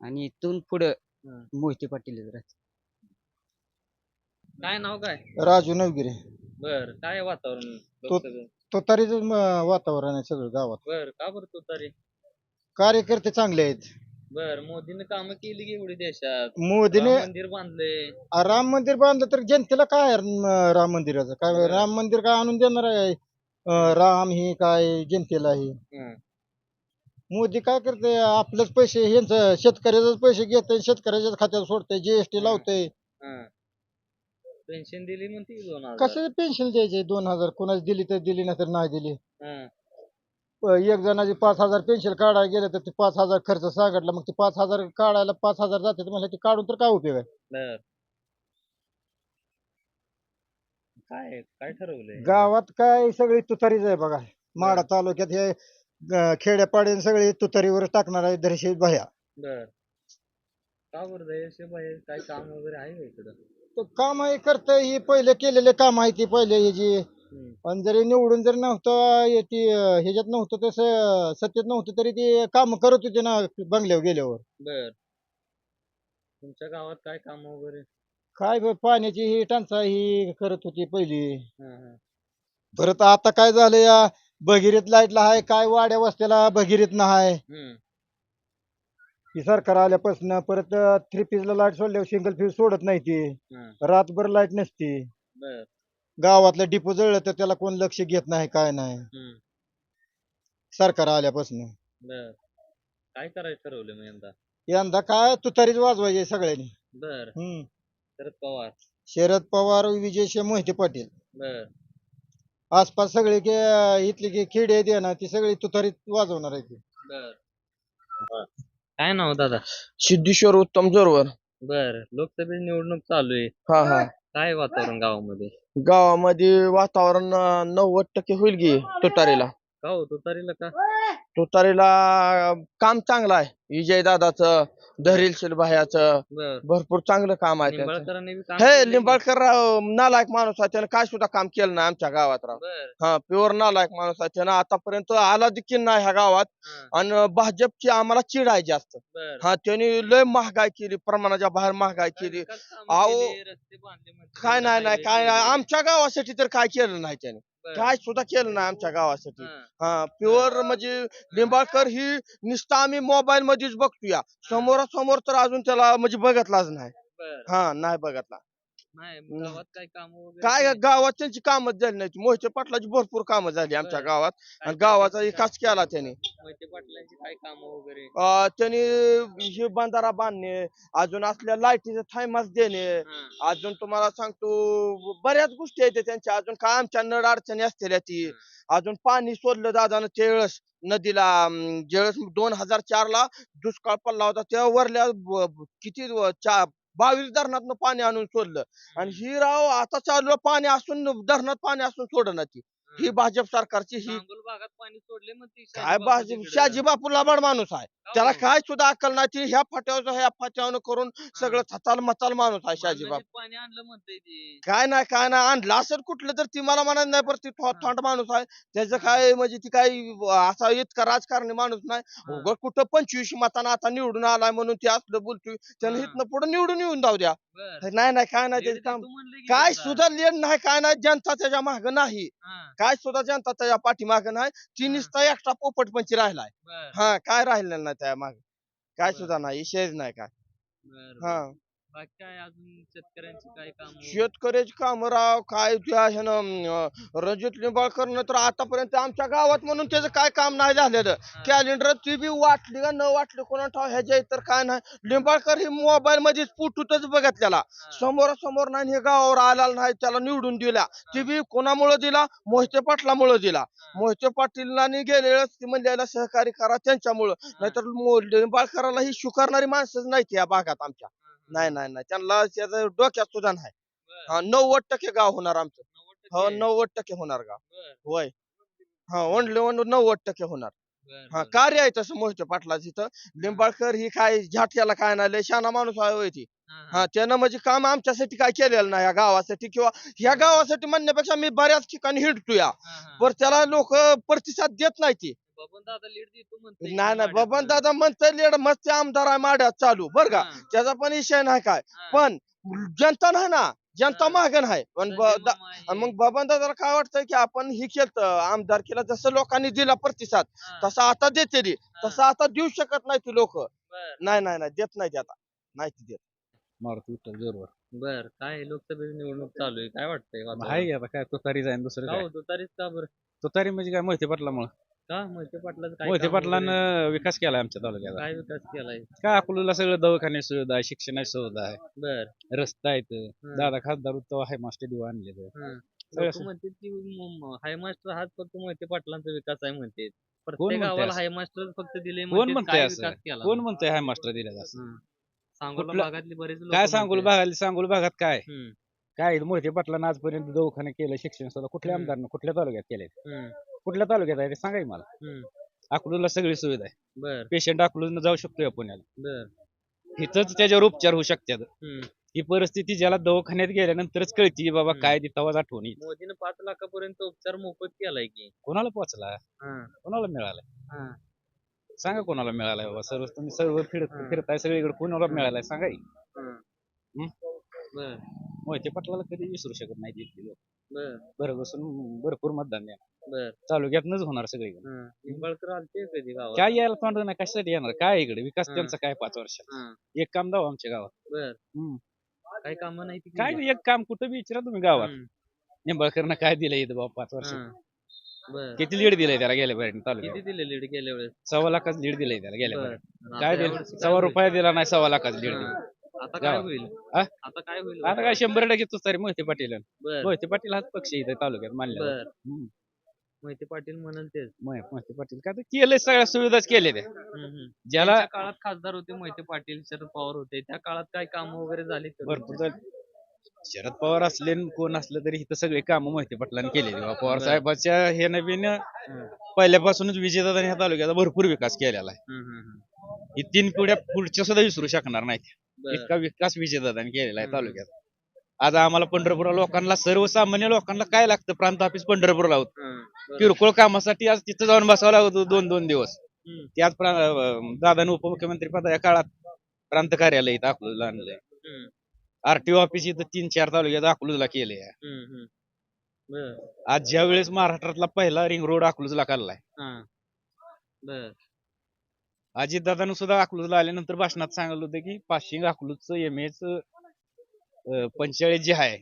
Speaker 8: आणि इथून पुढं
Speaker 1: हं.
Speaker 8: मोहिते पाटीलच राहते.
Speaker 1: काय नाव काय?
Speaker 9: राजू नवगिरे.
Speaker 1: बर काय वातावरण लोकसभेत?
Speaker 9: तो तरीच वातावरण आहे सगळं गावात.
Speaker 1: बर का बरं तुतारी?
Speaker 9: कार्यकर्ते चांगले आहेत.
Speaker 1: बर मोदीने कामं केली की एवढी देशात?
Speaker 9: मोदीने
Speaker 1: राम मंदिर बांधले.
Speaker 9: आ, राम मंदिर बांधलं तर जनतेला काय राम मंदिराचं? काय. राम मंदिर काय आणून देणार आहे? अं, राम ही काय जनतेला ही?
Speaker 1: हं.
Speaker 9: मोदी काय करते आपलेच पैसे यांचं शेतकऱ्याचेच पैसे घेते शेतकऱ्याच्याच खात्यात सोडते जीएसटी लावते
Speaker 1: हं. पेन्शन दिली म्हणते की दोन हजार?
Speaker 9: कशाचे पेन्शन द्यायचे दोन हजार? कोणाची दिली तर दिली नाही तर नाही दिली.
Speaker 1: हं.
Speaker 9: एक जणाची पाच हजार पेन्शन काढायला गेलं तर ते पाच हजार खर्च सांगितला मग ते पाच हजार काढायला पाच हजार जाते म्हणलं ते काढून तर काय उपयोग आहे?
Speaker 1: बर. काय काय ठरवलंय?
Speaker 9: गावात काय सगळी तुतारीच आहे बघा. माडा तालुक्यात हे ग- खेड्यापाड्यात सगळी तुतारीवर टाकणार आहे दर्शित भया.
Speaker 1: बर. का बरं दयशे बाहेर काय काम वगैरे आहे का इकडं?
Speaker 9: तर काम आहे करतंय. ही पहिले केलेले काम आहे ती पहिले हे जी आणि जरी निवडून जर नव्हतं ती अं, ह्याच्यात नव्हतं तसं सत्तेत नव्हतं तरी ते काम करत होते ना बंगल्यावर गेल्यावर.
Speaker 1: बर. तुमच्या गावात काय काम वगैरे?
Speaker 9: काय ब- पाण्याची ही टंचाई ही करत होती पहिली.
Speaker 1: हं, हं.
Speaker 9: परत आता काय झालं या भगीरथ लाईटला आहे काय वाड्या वस्त्याला भगीरथ नाही
Speaker 1: हम्म.
Speaker 9: ही सरकार आल्यापासून परत थ्री ला लाइट सोडल्यावर सिंगल फीज सोडत नाही ती.
Speaker 1: हं.
Speaker 9: रातभर लाइट नसती.
Speaker 1: बर.
Speaker 9: गावातलं डिपो जळलं तर त्याला कोण लक्ष घेत नाही काय नाही.
Speaker 1: हम्म.
Speaker 9: सरकार आल्यापासून.
Speaker 1: बर. काय करायचं ठरवलं मग यंदा?
Speaker 9: यंदा काय तुतारीच वाजवायचे सगळ्यांनी.
Speaker 1: बर.
Speaker 9: हम्म.
Speaker 1: शरद पवार.
Speaker 9: शरद पवार विजय मोहिते पाटील.
Speaker 1: बर.
Speaker 9: आसपास सगळे के इथली की खेडे आहेत ना ती सगळी तुतारीत वाजवणार आहे
Speaker 1: बर. काय नाव दादा?
Speaker 10: सिद्धेश्वर उत्तम जोरवर.
Speaker 1: बर. लोकसभेची निवडणूक चालू आहे.
Speaker 10: हा हा.
Speaker 1: काय वातावरण गावामध्ये?
Speaker 10: गावामध्ये वातावरण अं, नव्वद टक्के होईल की तुतारीला.
Speaker 1: का हो? तुतारीला का?
Speaker 10: तुतारीला काम चांगलं आहे. विजय दादाचं धैर्यशील भायाचं.
Speaker 1: बर.
Speaker 10: भरपूर चांगलं काम आहे त्यांचं.
Speaker 1: निंबाळकरांनी बी काम
Speaker 10: हे
Speaker 1: केलंय?
Speaker 10: लिंबाळकर राव नालायक माणूस आहे त्यानं काय सुद्धा काम केलं नाही आमच्या गावात राव.
Speaker 1: बर.
Speaker 10: हा प्युअर नालायक माणूस आहे त्यानं आतापर्यंत आला देखील नाही ह्या गावात.
Speaker 1: हं.
Speaker 10: आणि भाजपची आम्हाला चिड आहे जास्त.
Speaker 1: बर.
Speaker 10: हा त्यांनी लय महागाई केली प्रमाणाच्या बाहेर महागाई
Speaker 1: काय
Speaker 10: केली.
Speaker 1: विकास कामं
Speaker 10: अहो,
Speaker 1: केली, रस्ते बांधले म्हणते,
Speaker 10: काय नाही नाही
Speaker 1: highway
Speaker 10: काय नाही. आमच्या गावासाठी तर काय केलं नाही त्याने. काय सुद्धा केलं नाही आमच्या गावासाठी.
Speaker 1: हा.
Speaker 10: प्युअर म्हणजे लिंबाळकर ही नुसतं आम्ही मोबाईल मध्येच बघतोया. समोरासमोर तर अजून त्याला म्हणजे बघितलाच नाही. हा नाही बघितला.
Speaker 1: नाही. गावात काय काम वगैरे
Speaker 10: काय
Speaker 1: केली?
Speaker 10: गावात त्यांची कामच झाली नाही मोहिते पाटलाची भरपूर कामं झाली आमच्या
Speaker 1: बरं.
Speaker 10: गावात आणि गावाचा? विकास केला त्याने
Speaker 1: मोहिते पाटलांची काय काम वगैरे
Speaker 10: अं, त्यांनी हे बंधारा बांधणे अजून असल्या लाईटीचे थायमास देणे
Speaker 1: हा.
Speaker 10: अजून तुम्हाला सांगतो बऱ्याच गोष्टी आहेत त्यांच्या अजून काय आमच्या नड अडचणी असलेल्या ती अजून पाणी सोडलं दादानं त्यावेळेस नदीला अं, ज्यावेळेस दोन हजार चार ला दुष्काळ पडला होता तेव्हा वरल्या ब- ब- किती व- चा- बावीस धरणातनं पाणी आणून सोडलं. आणि ही राव आता चालू पाणी असून धरणात पाणी असून सोडणार ती. ही भाजप सरकारची ही
Speaker 1: सांगोल भागात पाणी सोडले मग ती
Speaker 10: काय भाजप? शाजी. बापू लबाड माणूस आहे.
Speaker 1: का
Speaker 10: त्याला
Speaker 1: हो?
Speaker 10: काय सुद्धा अक्कल नाही ती ह्या फाट्यावर ह्या फाट्यावर करून सगळं थचाल मचाल माणूस आहे शाजी बापू
Speaker 1: पाणी आणलं म्हणतंय ती.
Speaker 10: काय नाही काय नाही आणलं असेल कुठलं तर ती मला म्हणत नाही पण ती थो- थोंड माणूस आहे. त्याचं काय म्हणजे ती काही असा इतका राजकारणी माणूस नाही.
Speaker 1: हा.
Speaker 10: कुठं पंचवीस मतानं आता निवडून आलाय म्हणून ते असलं बोलतोय. त्यानं
Speaker 1: हा.
Speaker 10: इथनं पुढे निवडून येऊन जाऊ द्या. नाही नाही काय नाही त्याचं काम काय. सुद्धा लेण नाही काय नाही जनता त्याच्या माग नाही. काय सुद्धा जनता त्याच्या पाठीमाग नाही. ती. नुसता एकटा पोपटपंची राहिलाय. हा काय राहिलेलं नाही त्या माग काय. सुद्धा नाही विषयच नाही काय. हा.
Speaker 1: बाकी काय अजून शेतकऱ्यांची काय काम
Speaker 10: शेतकऱ्याची काम राव काय त्या ह्यानं रजित लिंबाळकर तर आतापर्यंत आमच्या गावात म्हणून त्याचं काय काम नाही झालेलं. कॅलेंडर ती बी वाटली का न वाटली कोणा ठाव ह्याच्या तर काय नाही. लिंबाळकर ही मोबाईल मध्ये पुटूतच बघितलेला समोरासमोर नाही हे गावावर आला नाही त्याला निवडून दिला. ती बी कोणामुळे दिला? मोहिते पाटलामुळे दिला. मोहिते पाटीलांनी गेलेलं ती म्हणलेलं सहकारी करा त्यांच्यामुळं. नाहीतर लिंबाळकराला ही स्वीकारणारी माणसंच नाही या भागात आमच्या. नाही नाही नाही. त्यांना त्याचं डोक्यात सुद्धा नाही. हा नव्वद टक्के गाव होणार आमचं. हो नव्वद टक्के होणार गाव. होय. हा ओनली ओन नव्वद टक्के होणार. हा कार्य आहे तसं मोहिते पाटलाच इथं. लिंबाळकर ही काय झाटक्याला काय नाही लय माणूस आहे होय ती. हा त्यानं म्हणजे काम आमच्यासाठी काय केलेलं नाही या गावासाठी किंवा ह्या गावासाठी म्हणण्यापेक्षा मी बऱ्याच ठिकाणी हिंडतो या पर त्याला लोक प्रतिसाद देत नाही ती.
Speaker 1: बबन दादा लीड देतो म्हणतोय
Speaker 10: नाही नाही बबन. दादा म्हणतोय लेड मस्त आमदार आहे माड्यात चालू बर का
Speaker 1: हा,
Speaker 10: त्याचा पण विषय नाही काय
Speaker 1: हा.
Speaker 10: पण जनता नाही ना जनता
Speaker 1: हा.
Speaker 10: मागे नाही पण ब-
Speaker 1: संजय
Speaker 10: दा-
Speaker 1: मामा आहे.
Speaker 10: आणि मग बबन दादाला काय वाटतंय की आपण ही केलं आमदार केला जसं लोकांनी दिला प्रतिसाद
Speaker 1: हा,
Speaker 10: तसा आता देते ती.
Speaker 1: हा.
Speaker 10: तसं आता देऊ शकत नाही ती लोक नाही नाही नाही देत नाही ते आता नाही ती देत
Speaker 11: मारुती विठ्ठल जोरवर
Speaker 1: बर काय लोकसभेची निवडणूक चालू आहे काय वाटतंय वातावरण?
Speaker 11: आहे आता काय तुतारी जाईन दुसरं
Speaker 1: का
Speaker 11: काय
Speaker 1: हो, तुतारीच का बरं
Speaker 11: तुतारी म्हणजे काय मोहिते पाटलामुळे
Speaker 1: का मोहिते पाटलाचं काय
Speaker 11: मोहिते
Speaker 1: काम वगैरे?
Speaker 11: पाटलानं विकास केलाय आमच्या तालुक्याचा
Speaker 1: काय विकास केलाय
Speaker 11: काय अकोल्याला सगळं दवाखान्याची सुविधा आहे शिक्षणाची सुविधा आहे
Speaker 1: बर
Speaker 11: रस्ता आहेत
Speaker 1: हं.
Speaker 11: दादा खासदार उत्तव आहे मास्टर दिवा आणले
Speaker 1: हं.
Speaker 11: सगळं
Speaker 1: लोकं म्हणतात की म- हाय मास्टर हाच फक्त मोहिते पाटलांचा विकास आहे म्हणते
Speaker 11: कोण
Speaker 1: प्रत्येक
Speaker 11: म्हणतंय
Speaker 1: गावाला
Speaker 11: असं?
Speaker 1: हाय मास्टर फक्त दिले
Speaker 11: कोण म्हणतंय
Speaker 1: काय
Speaker 11: असं?
Speaker 1: विकास केला
Speaker 11: कोण म्हणतोय हाय मास्टर
Speaker 1: हं. सांगोला
Speaker 11: कुठलं-
Speaker 1: भागातली बरेच लोक
Speaker 11: काय सांगोल भागात सांगोल भागात काय. काय मोहिते पाटलानं आजपर्यंत दवाखाने केलं शिक्षण सुद्धा कुठल्या. आमदारनं कुठल्या तालुक्यात केले. कुठल्या तालुक्यात आहे ते सांगा की मला. अकलूजला सगळी सुविधा आहे.
Speaker 1: बर.
Speaker 11: पेशंट अकलूजनं जाऊ शकतोय पुण्याला
Speaker 1: बर.
Speaker 11: इथंच त्याच्यावर उपचार होऊ शकतात. ही परिस्थिती ज्याला दवाखान्यात गेल्यानंतरच कळती बाबा. काय ती तवाच आठवण येते.
Speaker 1: मोदीनं पाच लाखापर्यंत उपचार मोफत केलाय की.
Speaker 11: कोणाला पोहोचला. कोणाला मिळालाय. सांगा कोणाला मिळालाय बाबा. सर्व तुम्ही सर्व फिर. फिरताय सगळीकडे. कोणाला मिळालाय? सांगा मोहिते पाटलाला कधी विसरू शकत नाही
Speaker 1: बरं
Speaker 11: बसून भरपूर मतदान द्या.
Speaker 1: बर.
Speaker 11: तालुक्यातनच होणार सगळीकडे.
Speaker 1: निंबाळकर आलते कधी गावात.
Speaker 11: काय यायला तोंड नाही कशासाठी येणार? काय इकडे? विकास
Speaker 1: हं.
Speaker 11: त्यांचा काय पाच वर्षात
Speaker 1: हं.
Speaker 11: एक काम दाव आमच्या गावात.
Speaker 1: बर.
Speaker 11: हम्म.
Speaker 1: काय काम नाही ती
Speaker 11: काय? एक काम कुठं बी विचारा तुम्ही गावात. निंबाळकरनं काय दिलंय इथं बाबा पाच वर्ष?
Speaker 1: हं. बर.
Speaker 11: किती लीड दिलंय त्याला गेल्या पर्यंत तालुक्यात
Speaker 1: दिले लीड गेल्या वेळेस?
Speaker 11: सव्वा लाखाच लीड दिलंय त्याला गेल्या
Speaker 1: बर.
Speaker 11: पर्यंत
Speaker 1: आणि
Speaker 11: काय
Speaker 1: आता
Speaker 11: दिलं?
Speaker 1: यावर्षी काय
Speaker 11: सव्वा
Speaker 1: होईल?
Speaker 11: रुपया दिला नाही सव्वा लाखाच लीड दिलं
Speaker 1: हं. आता काय
Speaker 11: गावात.
Speaker 1: होईल?
Speaker 11: हा?
Speaker 1: आता काय होईल?
Speaker 11: आता काय शंभर टक्के तू तरी मोहिते पाटील.
Speaker 1: बर.
Speaker 11: मोहिते पाटील हाच पक्ष इथे तालुक्यात मानला
Speaker 1: बर. मोहिते पाटील म्हणाल तेच
Speaker 11: मोहिते पाटील का तर केलंय सगळ्या सुविधाच केले ते
Speaker 1: हम्म, हम्म.
Speaker 11: ज्याला
Speaker 1: काळात खासदार होते मोहिते पाटील शरद पवार होते त्या काळात काय काम वगैरे झाली का
Speaker 11: भरपूर झाले. शरद पवार असले न कोण असलं तरी इथं सगळे काम मोहिते पाटलांनी केलेली बा. पवार
Speaker 1: बरं.
Speaker 11: साहेबाच्या हे नवीन पहिल्यापासूनच विजेता ह्या तालुक्याचा भरपूर विकास केलेला आहे. ही तीन पिढ्या पुढच्या सुद्धा विसरू शकणार नाहीत इतका विकास विजेदादांनी केलेला आहे
Speaker 1: हम्म.
Speaker 11: तालुक्यात आज आम्हाला पंढरपूर लोकांना सर्वसामान्य लोकांना काय लागतं प्रांत ऑफिस पंढरपूरला होतं. किरकोळ कामासाठी आज तिथं जाऊन बसावं लागत दोन दोन दिवस. त्याच दादाने उपमुख्यमंत्री पदा या काळात प्रांत कार्यालय इथं अकलूजला आणलंय. आरटीओ ऑफिस इथं तीन चार तालुक्यात अकलूजला केले
Speaker 1: हम्म, हम्म. बर.
Speaker 11: आज ज्या वेळेस महाराष्ट्रातला पहिला रिंग रोड अकलूजला काढलाय.
Speaker 1: बर.
Speaker 11: अजितदादानं सुद्धा अकलूजला आल्यानंतर भाषणात सांगितलं होतं की पाशिंग अकलूजचं एम एच पंचेचाळीस जे आहे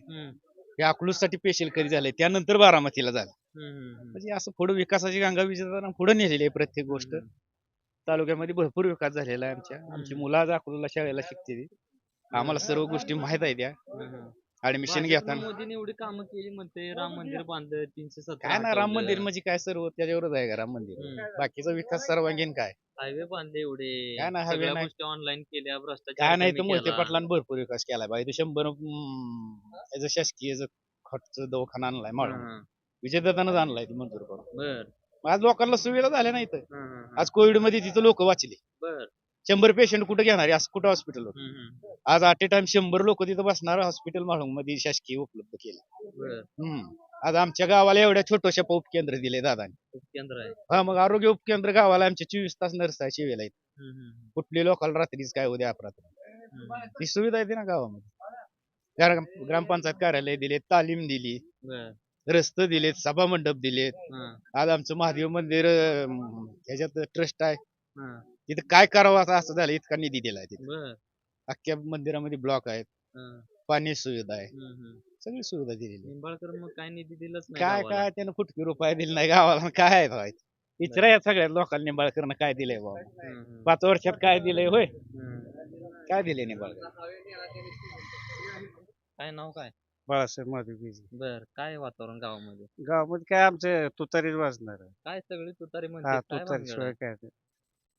Speaker 11: हे अकलूजसाठी स्पेशल कधी झालंय? त्यानंतर बारामतीला झालं.
Speaker 1: हम्म.
Speaker 11: म्हणजे असं पुढे विकासाची गंगा विजेताना पुढे नेलेली आहे प्रत्येक गोष्ट. तालुक्यामध्ये भरपूर विकास झालेला आहे आमच्या. आमची मुलं आज अकलूजला शाळेला शिकते आम्हाला सर्व गोष्टी माहीत आहेत त्या. ऍडमिशन घेताना.
Speaker 1: मोदीने एवढी कामं केली म्हणते राम मंदिर बांधलं तीनशे सत्तर
Speaker 11: काय ना राम मंदिर म्हणजे काय सर्व त्याच्यावरच आहे का राम मंदिर. बाकीचा विकास सर्वांगीण काय?
Speaker 1: हायवे बांधले एवढे.
Speaker 11: काय नाही, highway
Speaker 1: सगळ्या
Speaker 11: नाही.
Speaker 1: गोष्टी ऑनलाईन केल्या भ्रष्टाचार
Speaker 11: काय नाही तर
Speaker 1: कमी
Speaker 11: मोहिते
Speaker 1: केला.
Speaker 11: पाटलांनी भरपूर विकास केलाय बाई तो शंभर हम्म, याचं शासकीय याचं खटचं दवाखाना आणलाय म्हणून
Speaker 1: हं, हं.
Speaker 11: विजयदादानच आणलाय ते मंजूर करून.
Speaker 1: बर.
Speaker 11: आज लोकांना सुविधा झाल्या नाही तर
Speaker 1: हं, हं, हं.
Speaker 11: आज कोविडमध्ये तिथं लोक वाचले.
Speaker 1: बर.
Speaker 11: शंभर पेशंट कुठे घेणार? आहे? असं कुठं हॉस्पिटल होतं. आज अट ए टाइम शंभर लोक तिथं बसणार हॉस्पिटल म्हाळुंगमध्ये शासकीय उपलब्ध केलं.
Speaker 1: बर.
Speaker 11: हम्म. आज आमच्या गावाला एवढ्या छोट्याशा उपकेंद्र दिले दादाने.
Speaker 1: आहे.
Speaker 11: हा मग आरोग्य उपकेंद्र गावाला आमच्या चोवीस तास नर्स आहे शिवेला इथं.
Speaker 1: हं.
Speaker 11: कुठली लोकांना रात्रीच काय उद्या अपरात्री.
Speaker 1: हं,
Speaker 11: सुविधा येते ना गावामध्ये. ग्राम- ग्रामपंचायत कार्यालय दिले तालीम दिली.
Speaker 1: बर.
Speaker 11: रस्ते दिलेत सभा मंडप दिलेत. आज आमचं महादेव मंदिर अं, ह्याच्यात ट्रस्ट आहे. तिथं काय करावं असं असं झालं इतका निधी दिलाय तिथे. अख्ख्या मंदिरामध्ये ब्लॉक आहेत. पाणी सुविधा आहे. सगळी सुविधा दिलेली आहे.
Speaker 1: निंबाळकर मग काय निधी दिलाच नाही
Speaker 11: काय
Speaker 1: गावाला.
Speaker 11: काय त्यानं फुटकी रुपये दिले नाही गावाला. काय आहे भाई? विचारा या सगळ्या लोकांनी निंबाळकरनं काय दिलंय बाबा. पाच वर्षात काय दिलंय होय. काय दिले निंबाळकर?
Speaker 1: काय नाव काय?
Speaker 12: बाळासाहेब माधवी.
Speaker 1: बर काय वातावरण गावामध्ये?
Speaker 12: गावामध्ये काय आमचं तुतारीच वाजणार आहे.
Speaker 1: काय सगळी तुतारी
Speaker 12: हा
Speaker 1: म्हणते काय
Speaker 12: तुतारी
Speaker 1: भानगड
Speaker 12: शिवाय
Speaker 1: आहे?
Speaker 12: काय नाही.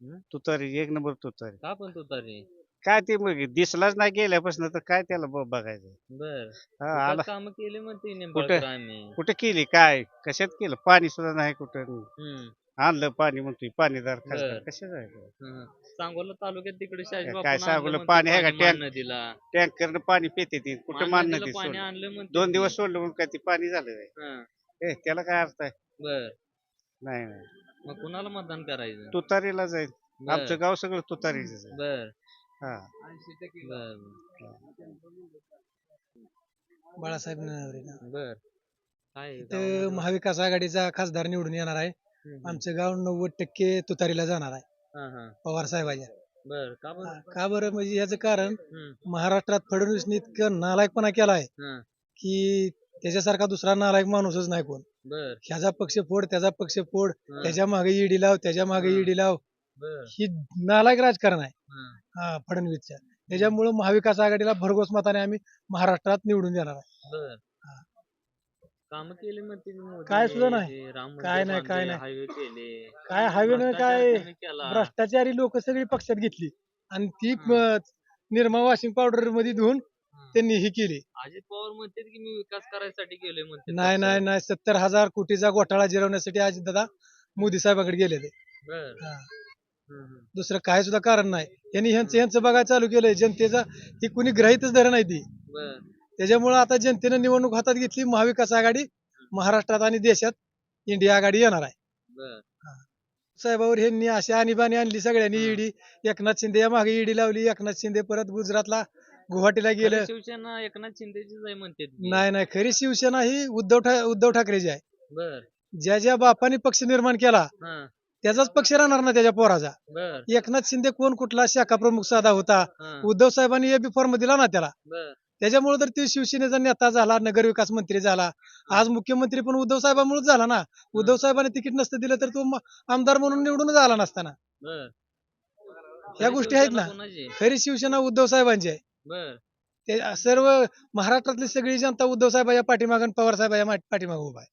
Speaker 1: हं?
Speaker 12: तुतारी एक नंबर तुतारी.
Speaker 1: का पण तुतारी?
Speaker 12: काय ते मग दिसलाच नाही गेल्यापासून तर काय त्याला ब- बघायचं?
Speaker 1: बर.
Speaker 12: हा आला.
Speaker 1: काम केले म्हणते निंबाळकर आम्ही?
Speaker 12: कुठे केली? काय? कशात केलं? पाणी सुद्धा नाही कुठं.
Speaker 1: हम्म,
Speaker 12: आणलं पाणी म्हणतोय पाणीदार खासदार
Speaker 1: बर. हं. सांगोला तालुक्यात तिकडे शाहजी
Speaker 12: काय
Speaker 1: बापूनं
Speaker 12: सांगोला
Speaker 1: म्हणते,
Speaker 12: पाणी आहे का? टँक-
Speaker 1: नदीला.
Speaker 12: टँकरनं पाणी पिते ती. कुठं नदी
Speaker 1: पाणी
Speaker 12: सोडलं?
Speaker 1: आणलं म्हणते
Speaker 12: दोन. दिवस सोडलं म्हणून काय ते पाणी झालं काय?
Speaker 1: हं,
Speaker 12: ए त्याला काय अर्थ आहे?
Speaker 1: बर.
Speaker 12: नाही नाही.
Speaker 1: मग कुणाला मतदान करायचं?
Speaker 12: तुतारीला जाईल.
Speaker 1: बर,
Speaker 12: आमचं गाव सगळं तुतारीच आहे.
Speaker 1: बर.
Speaker 12: हा.
Speaker 1: बर
Speaker 7: बाळासाहेब
Speaker 1: बर. काय
Speaker 7: तर? महाविकास आघाडीचा खासदार निवडून येणार आहे. आमचं गाव नव्वद टक्के तुतारीला जाणार आहे.
Speaker 1: हं, हं.
Speaker 7: पवार साहेबाच्या.
Speaker 1: बर का बरं?
Speaker 7: का बरं? म्हणजे याचं कारण महाराष्ट्रात फडणवीसने इतकं नालायकपणा केलाय
Speaker 1: हं.
Speaker 7: की त्याच्यासारखा दुसरा नालायक माणूसच नाही कोण.
Speaker 1: बर.
Speaker 7: ह्याचा पक्ष फोड त्याचा पक्ष फोड
Speaker 1: हं,
Speaker 7: त्याच्यामागे ईडी लाव त्याच्यामागे
Speaker 1: हं.
Speaker 7: ईडी लाव.
Speaker 1: बर.
Speaker 7: ही नालायक राजकारण आहे.
Speaker 1: हं.
Speaker 7: हा फडणवीसच्या त्याच्यामुळे महाविकास आघाडीला भरघोस मताने आम्ही महाराष्ट्रात निवडून देणार आहे.
Speaker 1: बर. काम केले
Speaker 7: काय सुद्धा नाही. काय नाही, काय नाही.
Speaker 1: हायवे केले.
Speaker 7: काय हायवे काय
Speaker 1: भ्रष्टाचार कमी केला.
Speaker 7: भ्रष्टाचारी लोक सगळी पक्षात घेतली. आणि ती निरमा वॉशिंग पावडरमध्ये धुवून. त्यांनी ही केली.
Speaker 1: अजित पवार म्हणते की मी विकास करायसाठी गेले म्हणते
Speaker 7: नाही नाही नाही. सत्तर हजार कोटीचा घोटाळा जिरवण्यासाठी आज दादा मोदी साहेबाकडे गेले ते
Speaker 1: बर.
Speaker 7: हा. दुसरं काय सुद्धा कारण नाही. यांनी ह्यांचं ह्यांचं बघायला चालू केलंय. जनतेचा ही कुणी ग्रहितच धरण नाही ती.
Speaker 1: बर.
Speaker 7: त्याच्यामुळे आता जनतेनं निवडणूक हातात घेतली महाविकास आघाडी महाराष्ट्रात आणि देशात इंडिया आघाडी येणार आहे. साहेबावर ह्यांनी अशी आणीबाणी आणली सगळ्यांनी. ईडी एकनाथ शिंदे या मागे ईडी लावली एकनाथ शिंदे परत गुजरातला गुवाहाटीला गेलं.
Speaker 1: शिवसेना एकनाथ शिंदेचीच आहे म्हणते
Speaker 7: नाही नाही खरी शिवसेना ही उद्धव ठा उद्धव ठाकरेची आहे.
Speaker 1: बर.
Speaker 7: ज्या ज्या बापाने पक्ष निर्माण केला
Speaker 1: हा.
Speaker 7: त्याचाच पक्ष राहणार ना त्याच्या पोराचा.
Speaker 1: बर.
Speaker 7: एकनाथ शिंदे कोण कुठला शाखा प्रमुख साधा होता
Speaker 1: हा.
Speaker 7: उद्धव साहेबांनी एबी फॉर्म दिला ना त्याला.
Speaker 1: बर.
Speaker 7: त्याच्यामुळे तर ते शिवसेनेचा नेता झाला नगर विकास मंत्री झाला. आज मुख्यमंत्री पण उद्धव साहेबांमुळे झाला ना. उद्धव साहेबांनी तिकीट नसतं दिलं तर तो आमदार म्हणून निवडून झाला नसताना. ह्या गोष्टी आहेत ना. खरी शिवसेना उद्धव साहेबांची आहे. ते सर्व महाराष्ट्रातली सगळी जनता उद्धव साहेबाच्या पाठीमागं आणि पवार साहेबाच्या पाठीमागे उभा आहे.